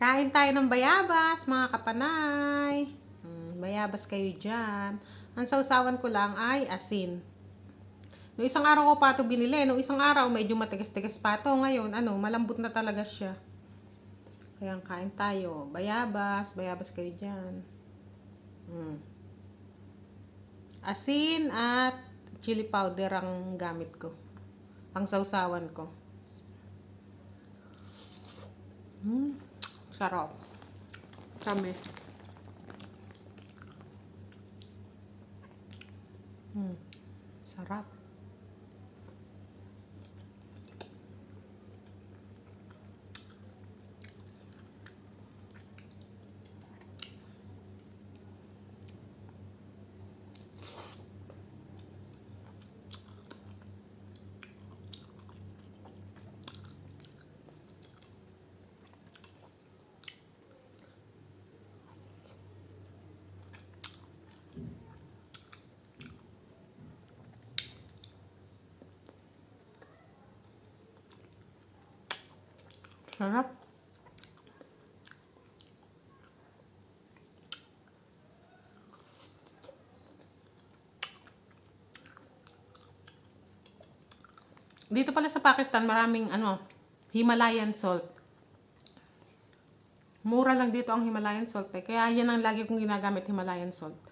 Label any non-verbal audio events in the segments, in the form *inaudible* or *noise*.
Kain tayo ng bayabas, mga kapanay. Hmm, bayabas kayo dyan. Ang sausawan ko lang ay asin. Noong isang araw ko pa ito binili. Noong isang araw, medyo matigas-tigas pa ito. Ngayon, ano, malambot na talaga siya. Kaya kain tayo. Bayabas, bayabas kayo dyan. Hmm. Asin at chili powder ang gamit ko. Ang sausawan ko. Hmm. Sarap. Tamis. Hmm. Sarap. Sarap. Dito pala sa Pakistan, maraming ano, Himalayan salt. Mura lang dito ang Himalayan salt eh. Kaya yan ang lagi kong ginagamit, Himalayan salt.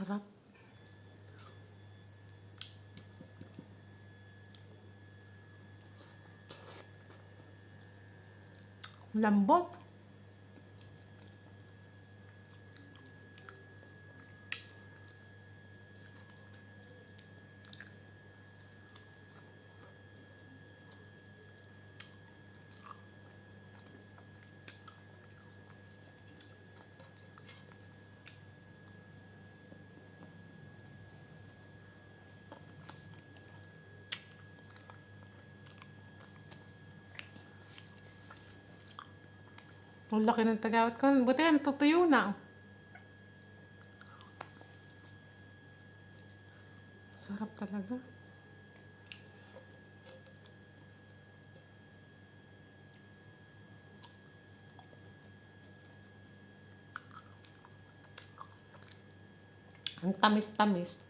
Sarap. Lambot. Ang laki ng tagawat ko. Buti yan, tutuyo na. Sarap talaga. Ang tamis-tamis.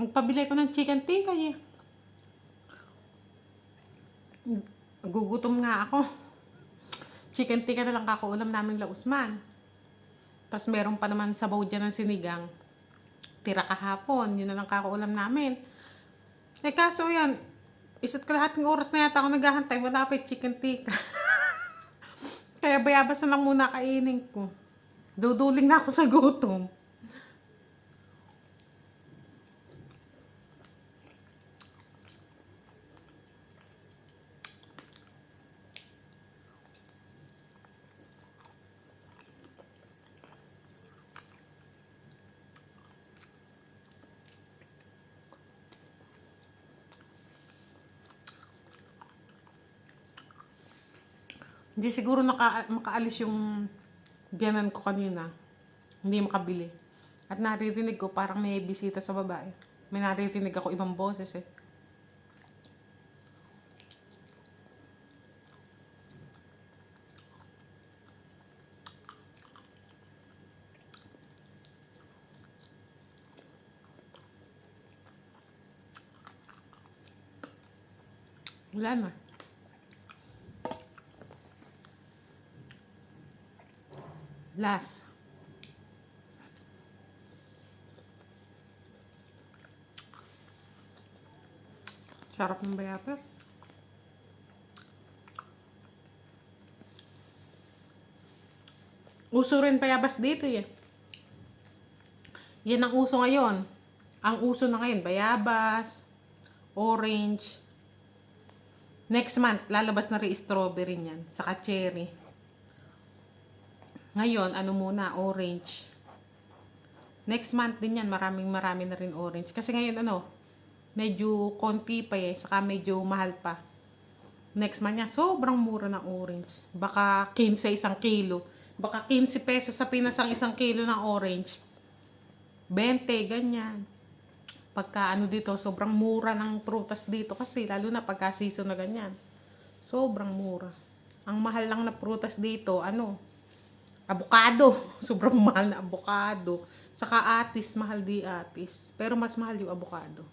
Nagpabili ko ng chicken tikka eh. Gugutom nga ako. Chicken tikka na lang kakaulam namin la Usman. Tapos meron pa naman sabaw dyan ng sinigang. Tira kahapon. Yun na lang kakaulam namin. Eh kaso yan, isa't kalahating oras na yata ako naghahantay. Wala pa chicken tikka. *laughs* Kaya bayabas na lang muna kainin ko. Duduling na ako sa gutom. Hindi siguro naka, makaalis yung biyanan ko kanina. Hindi makabili. At naririnig ko parang may bisita sa babae. May naririnig ako ibang boses eh. Wala na. Last. Sarap ng bayabas. Uso rin bayabas dito eh. Yan ang uso ngayon. Ang uso na ngayon, bayabas, orange. Next month, lalabas na rin strawberry niyan. Saka cherry. Ngayon, ano muna, orange. Next month din yan, maraming marami na rin orange. Kasi ngayon, ano, medyo konti pa eh. Saka medyo mahal pa. Next month niya, sobrang mura ng orange. Baka 15 isang kilo. Baka 15 pesos sa Pinas ang isang kilo ng orange. 20, ganyan. Pagka ano dito, sobrang mura ng prutas dito kasi lalo na pagka season na ganyan. Sobrang mura. Ang mahal lang na prutas dito, ano, avocado. *laughs* Sobrang mahal na avocado. Saka atis, mahal di atis. Pero mas mahal yung avocado.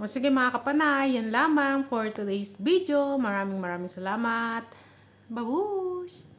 O sige mga kapanay, yan lamang for today's video. Maraming maraming salamat. Babu!